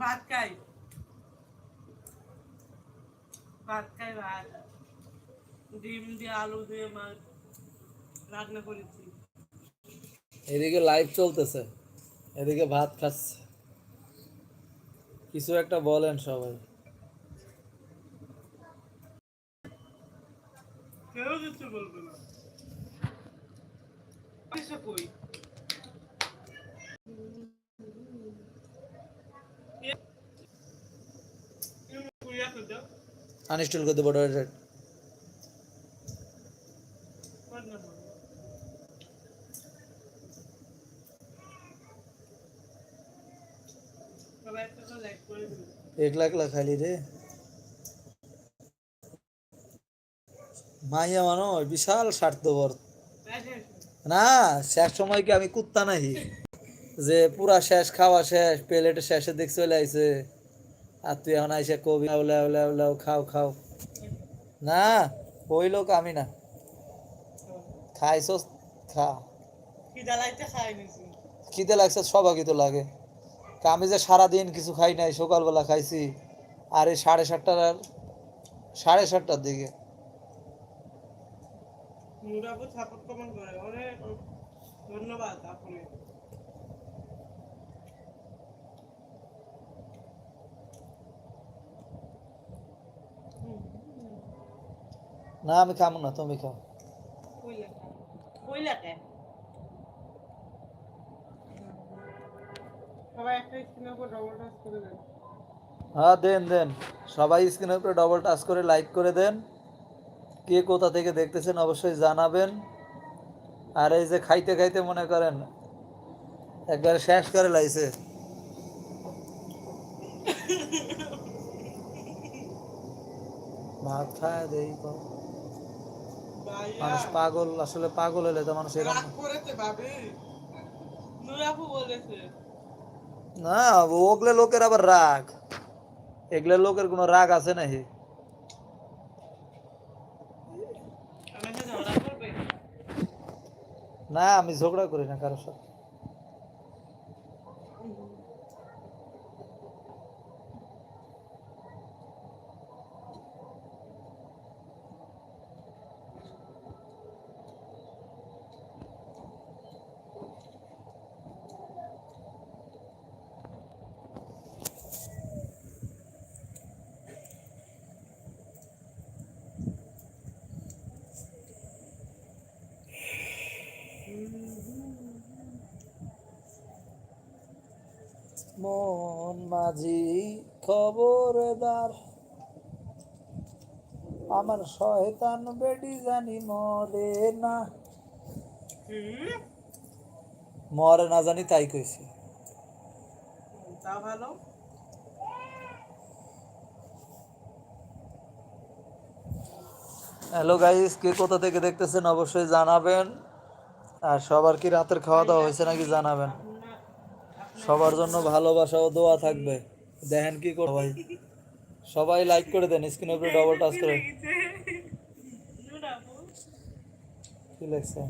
ভাত খাই। ভাত খাই, ভাত। ডিম দিয়ে আলু দিয়ে মাছ। রান্না করেছি। এদিকে লাইভ চলতেছে। এদিকে ভাত খাচ্ছে। কিছু একটা বলেন সবাই কেউ কিছু বলবে না পয়সা কই কুড়িয়া তো দাও আনইনস্টল করে দেবো ডাইরেক্ট কর না মনে। সবাই একটা করে লাইক করে দিবে একলা একলা খাইলি রে। মাইয়া মানো বিশাল স্বার্থপর। না, শেষ সময় কি আমি কুত্তা নাহি? যে পুরা শেষ, খাওয়া শেষ, প্লেটে শেষে দিক চলে আইছে। আর তুই এখন আইসে কবি লাউ লাউ লাউ খাও খাও। না ওই লোক আমি না। খাইছস? খা। খিদে লাগছে সবাইকে তো লাগে। আমি যে সারাদিন কিছু খাই নাই সকালবেলা খাইছি। আর এই সাড়ে সাতটার আর সাড়ে সাতটার দিকে। ধন্যবাদ আপনি না আমি খাব না তুমি খাও। হ্যাঁ দেন দেন। সবাই স্ক্রিনের উপরে ডবল টাচ করে লাইক করে দেন। কে কোথা থেকে দেখতেছেন অবশ্যই জানাবেন। আর এই যে খাইতে খাইতে মনে করেন একবার শেষ করে লাইছে। খায় দেই। মানুষ পাগল আসলে পাগল হলে তো মানুষ এরকম না ওগলে লোকের আবার রাগ। এগুলো লোকের কোনো রাগ আছে নাকি? না আমি ঝগড়া করি না কারোর সাথে। মন মাঝি খবরদার। আমার শয়তান বেডি জানি মরে না। মরে না জানি তাই কইছি। তা ভালো। হ্যালো গাইস কে কোথা থেকে দেখতেছেন অবশ্যই জানাবেন। আর সবার কি রাতের খাওয়া দাওয়া হয়েছে নাকি জানাবেন? সবার জন্য ভালোবাসা ও দোয়া থাকবে। দেখেন কি করব ভাই। সবাই লাইক করে দেন স্ক্রিনের উপরে ডবল টাচ করে। কি লাগছে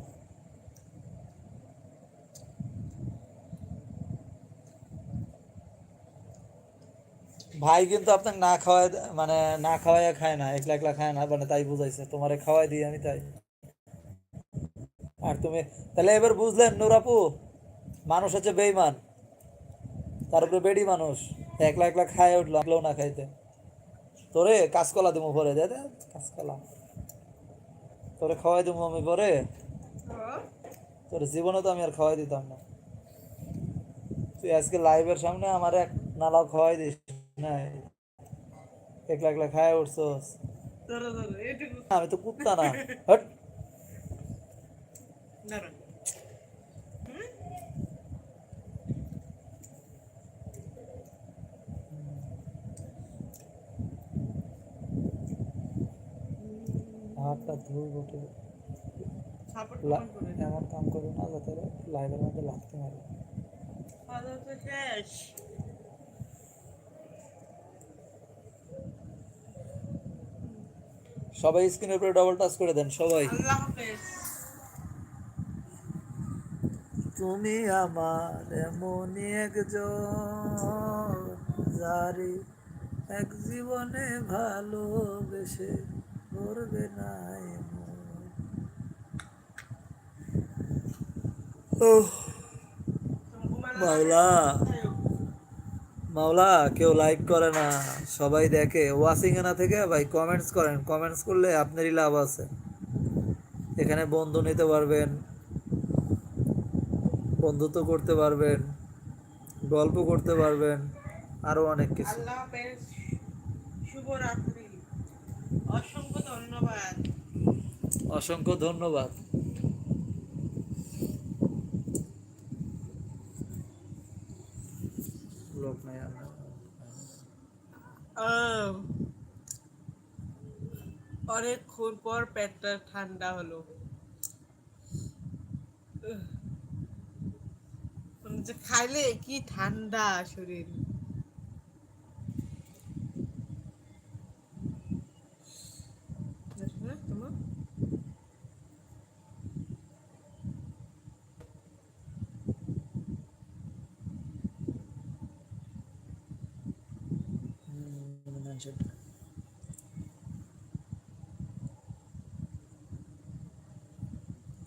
ভাই কিন্তু আপনাকে না খাওয়ায় মানে না খাওয়াইয়া খায় না, একলা একলা খায় না মানে তাই বুঝাইছে, তোমারে খাওয়াই দিই আমি তাই। আর তুমি তাহলে এবার বুঝলেন নুরাপু মানুষ হচ্ছে বেইমান তার উপরে বেডি মানুষ। একলা একলা খায় উঠল একলাও না খাইতে। তোরে কাঁচকলা দিমু পরে দে কাঁচকলা। তোরে খাওয়াই দিমু আমি পরে। তোর জীবনে তো আমি আর খাওয়াই দিতাম না। তুই আজকে লাইভের সামনে আমার এক নালাও খাওয়াই দিস না একলা একলা খায় উঠছস। আমি তো কুত্তা না। হট। হাতটা ধুই করে এমন কাম করো না যাতে লাইভের মধ্যে লাগতে পারে। সবাই স্ক্রিনের উপরে ডবল টাচ করে দেন সবাই। তুমি আমার এমনই একজন যারে এক জীবনে ভালোবেসে করবে না মাওলা। মাওলা, কেউ লাইক করে না। সবাই দেখে। ওয়াচিং এ না থেকে ভাই কমেন্টস করেন। কমেন্টস করলে আপনারই লাভ আছে। এখানে বন্ধু নিতে পারবেন। বন্ধুত্ব করতে পারবেন। গল্প করতে পারবেন। আরও অনেক কিছু। শুভরাত্রি। অসংখ্য ধন্যবাদ। লোক নাই আহ, অনেকক্ষণ পর পেটটা ঠান্ডা হলো। খাইলে কি ঠান্ডা শরীর দেখো না তোমার হুম, mention.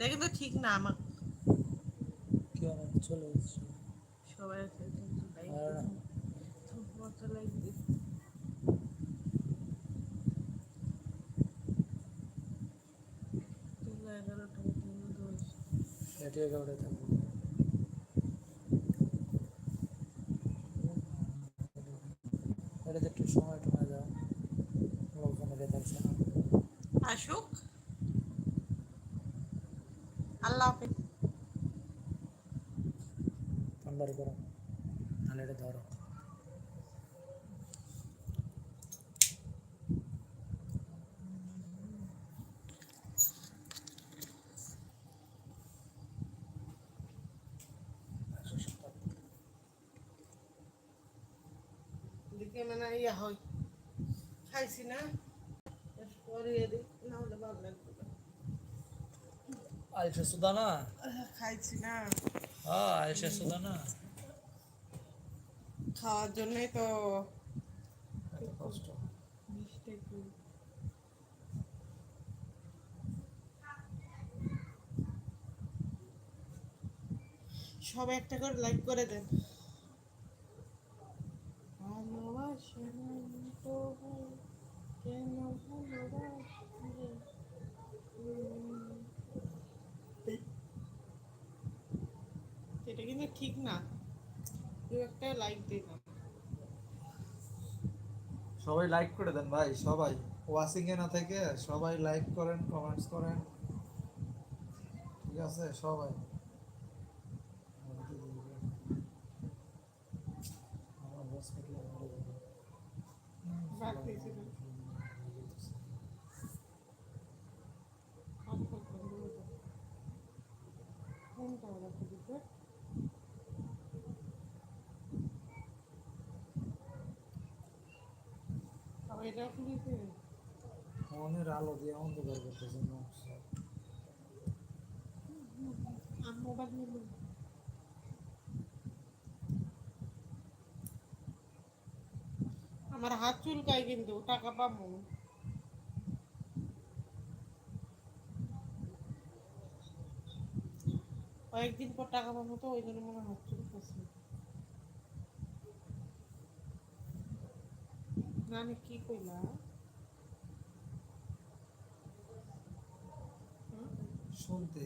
এটা কিন্তু ঠিক না আমার কি হবে? চলে এসেছে। সবাই এগারোটা এগারোটায় থাকবে। এটাতে একটু সময় টময় দাও লোকজন এটা দেখছে না আসুক আল্লাহ হাফেজ ঠান্ডার করো তাহলে এটা ধরো। দিকে মানে ইয়া হয়। খাইছি না। করিয়ে দিই নাহলে ভালো লাগবে। না। আইসে সুদা না? আহ, খাইছি না। হ্যাঁ আইসে সুদা না? খাওয়ার জন্যই তো কষ্ট। সবাই একটা করে লাইক করে দেন? এটা কিন্তু ঠিক না একটা লাইক সবাই লাইক করে দেন ভাই, সবাই। ওয়াচিং এ না থেকে সবাই লাইক করেন কমেন্টস করেন। ঠিক আছে, সবাই আমার হসপিটালে বাদ দিয়েছি না। হাত পা বন্ধ করে দাও। ফোনটা রাখো দিতে। মনের আলো দিয়ে অন্ধকার করতেছে আমার হাত চুলকায় কিন্তু, টাকা পাবো। কয়েকদিন পর টাকা পাবো তো, ওই জন্য মনে চুলকাছে নানি কি কইলা? শুনতে।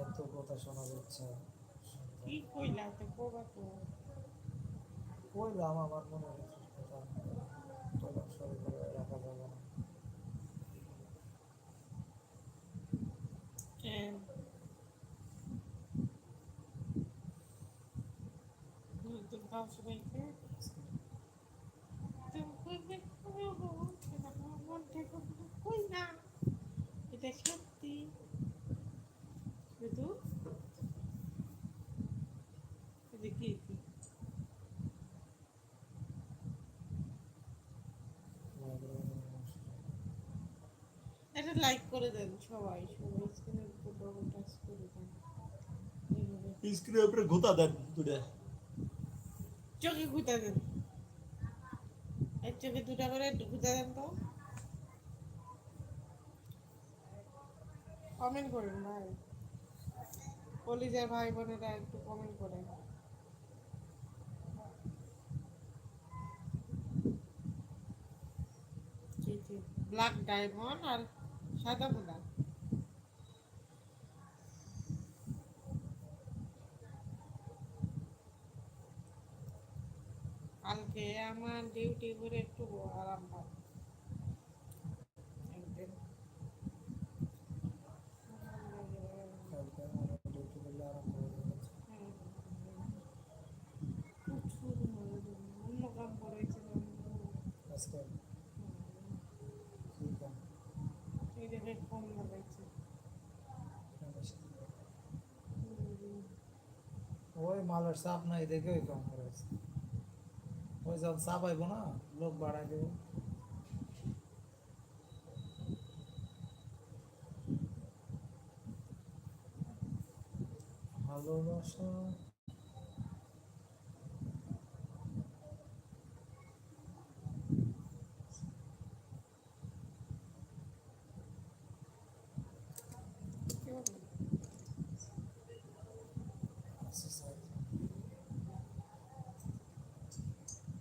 এত কথা শোনা যাচ্ছে। কি কইলা তো কবা তো? কইলাম আমার মনে কথা তোলা সরি করে রাখা যাবে না কেন খাও সবাইকে কই না এটা সত্যি শুধু এটা কি কি? এটা লাইক করে দেন সবাই। সবাই স্ক্রিনের উপর ডবল টাচ করে দেন। স্ক্রিনের উপরে ঘুতা দেন দুটা চোখে গুঁতা দেন। এক চোখে দুটা করে গুঁতা দেন তো। কমেন্ট করেন ভাই। কলিজার ভাই বোনেরা একটু কমেন্ট করেন। ব্ল্যাক ডায়মন্ড আর সাদা মোদা কালকে আমার ডিউটি করে একটু আরাম পাই একদিন প্রচুর অন্য কাম করেছিলাম ওই মালের চাপ নাই, দেখে ওই কম করেছে ওই যখন চাপ আইব না, লোক বাড়াই দেব। ভালোবাসা কি বলব?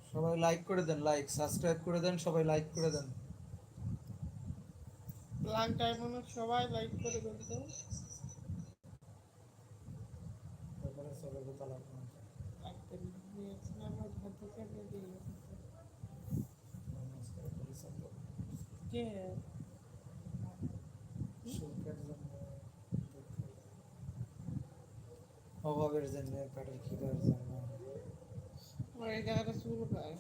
সবাই লাইক করে দেন লাইক সাবস্ক্রাইব করে দেন সবাই লাইক করে দেন। ব্ল্যাক ডায়মন্ড সবাই লাইক করে দেন তো। তারপরে সবাই লাগবে অভাবের জন্য পেটের খিদার জন্য। আমার এই জায়গাটা শুরু পায়।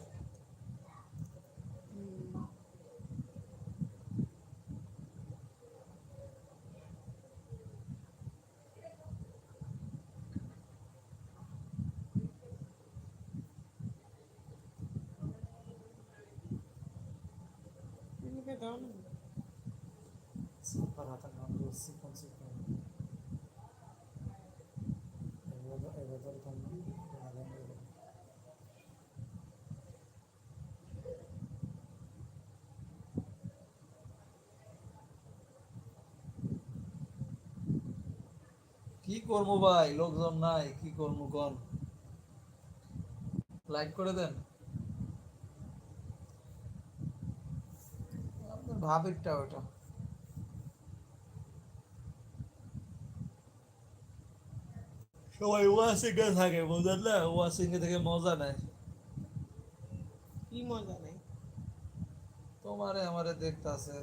কে দাও না সাপার হাতের নাম দিয়ে চিকন চিকন এবার এবার তো কি করব ভাই? লোকজন নাই, কি করব কোন? লাইক করে দেন। ভাবিরটা ওটা সবাই ওয়াশিং এ থাকে বুঝলেন না? ওয়াশিং এ থেকে মজা নেয়। কি মজা নেই তোমারে আমারে দেখতে আছে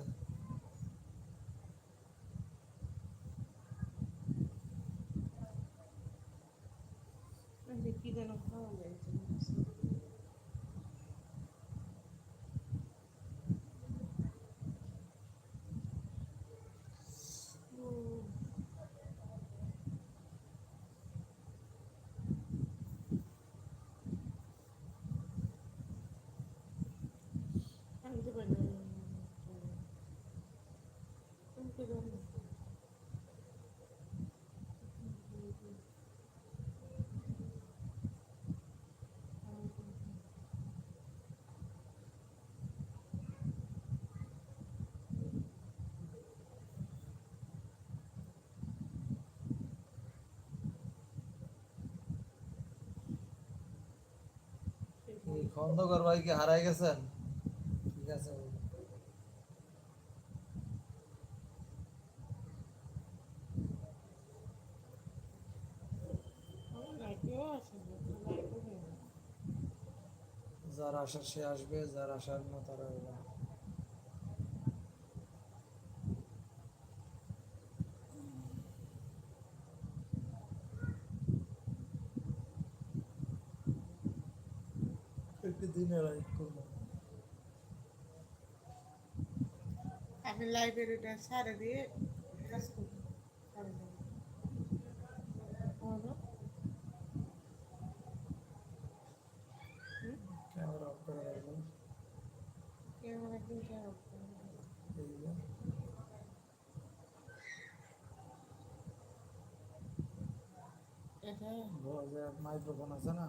খন্দকার ভাই কি হারাই গেছেন? ঠিক আছে। যার আসার সে আসবে, যার আসার না তারা এলো না। দিনে লাইভ করব আমি লাইব্রেরিটা সারে দিয়ে কাজ করে মাইক্রোফোন আছে না?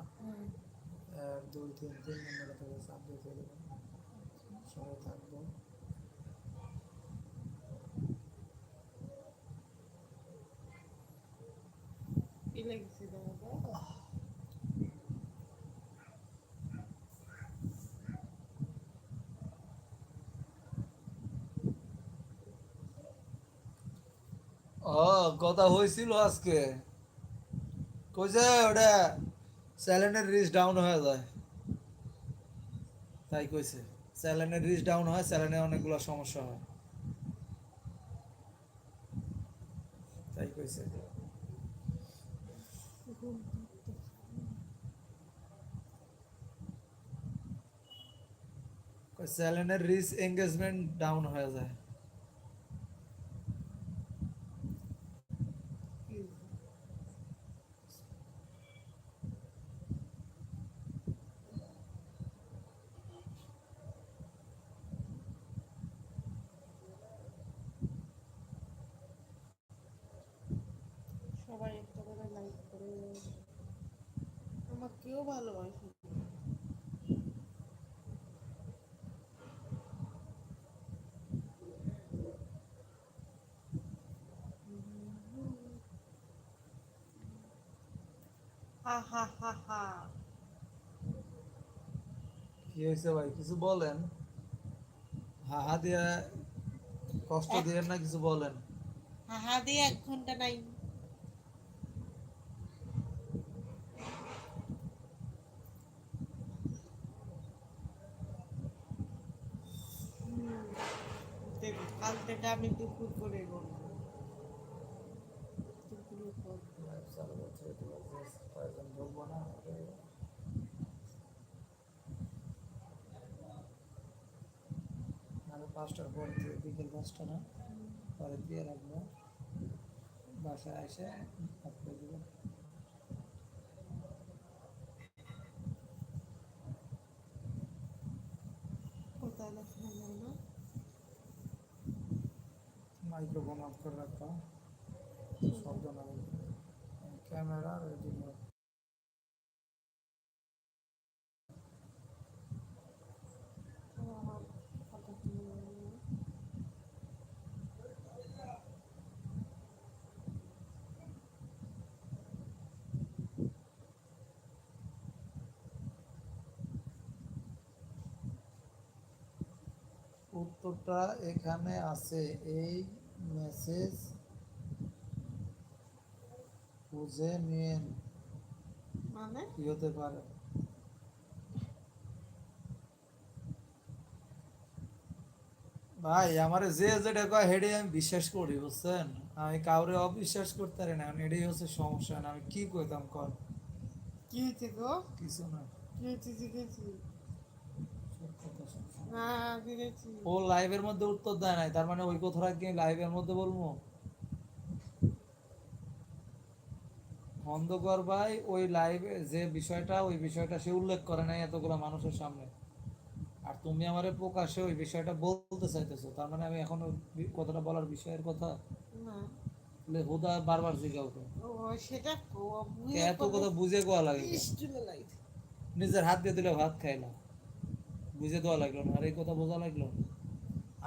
এক দুই তিন তিন নম্বরে থেকে চাপ দিয়ে থাকব কি লেগেছে দাদা ও কথা হয়েছিল আজকে। কইছে ওটা স্যালেনের রিচ ডাউন হয়ে যায়। তাই কইছে, স্যালেনের রিচ ডাউন হয়, স্যালেনে অনেকগুলো সমস্যা হয়। তাই কইছে। স্যালেনের রিচ এঙ্গেজমেন্ট ডাউন হয়ে যায়। আমাকেও ভালোবাসে হা হা হা হা। কি হয়েছে ভাই? কিছু বলেন। হাহা দিয়া কষ্ট দিয়ে না কিছু বলেন। হা হা দিয়ে এক ঘণ্টা নাই। কাল থেকে আমি দুপুর করে পাঁচটার পর বিকেল পাঁচটা না, পরে দিয়ে রাখব। বাসায় এসে ভাত করে দেবো কোথায় লেখা যায় না মাইক্রোফোন অফ করে রাখব শব্দ না ক্যামেরা রেডি? উত্তরটা এখানে আছে এই মেসেজ বুঝে নিন মানে? কি হতে পারে? ভাই আমার যে যেটা কয় হেডে আমি বিশ্বাস করি বুঝছেন? আমি কাউরে অবিশ্বাস করতে পারি না এটাই হচ্ছে সমস্যা না আমি কি কইতাম কর? কি হয়েছে গো? কিছু না। কি। না জিজ্ঞেসি ও লাইভের মধ্যে উত্তর দেয় নাই তার মানে ওই কথাটা কি লাইভের মধ্যে বলব? অন্ধকর ভাই ওই লাইভে যে বিষয়টা ওই বিষয়টা সে উল্লেখ করে নাই এতগুলো মানুষের সামনে। আর তুমি আমারে প্রকাশ্যে ওই বিষয়টা বলতে চাইতেছো তার মানে আমি এখন কথাটা বলার বিষয়ের কথা? না। হুদা বারবার জিগাও তো। সেটা এত কথা বুঝে কোয়া লাগে নিজের হাত দিয়ে দিলে ভাত খাইলাম বুঝে দেওয়া লাগল না আর এই কথা বোঝা লাগল? না।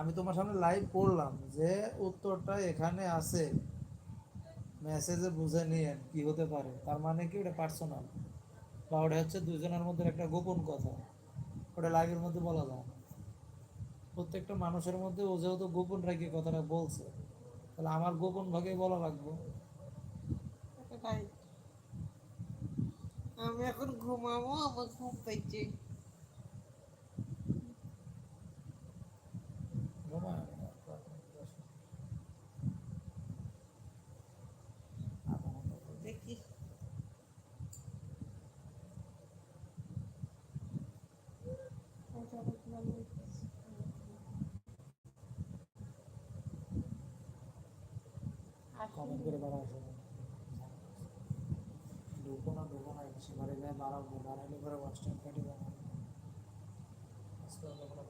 আমি তোমার সামনে লাইভ করলাম যে উত্তরটা এখানে আছে। মেসেজে বুঝে নিয়েন কি হতে পারে। তার মানে কি? ওটা পার্সোনাল বা ওটা হচ্ছে দুজনের মধ্যে একটা গোপন কথা। ওটা লাইভের মধ্যে বলা যায় প্রত্যেকটা মানুষের মধ্যে ও যেহেতু গোপন রেখে কথাটা বলছে, তাহলে আমার গোপন ভাগে বলা লাগবে। আমি এখন ঘুমাবো আমার ঘুম পাইছে। কমেন্ট করে বাড়া আসবে ঢুকবো না ঢুকবো না সে বাড়ি যায় বাড়া বাড়াইলে করে ওয়াস্টার্ন কাটি বানাবে আজকাল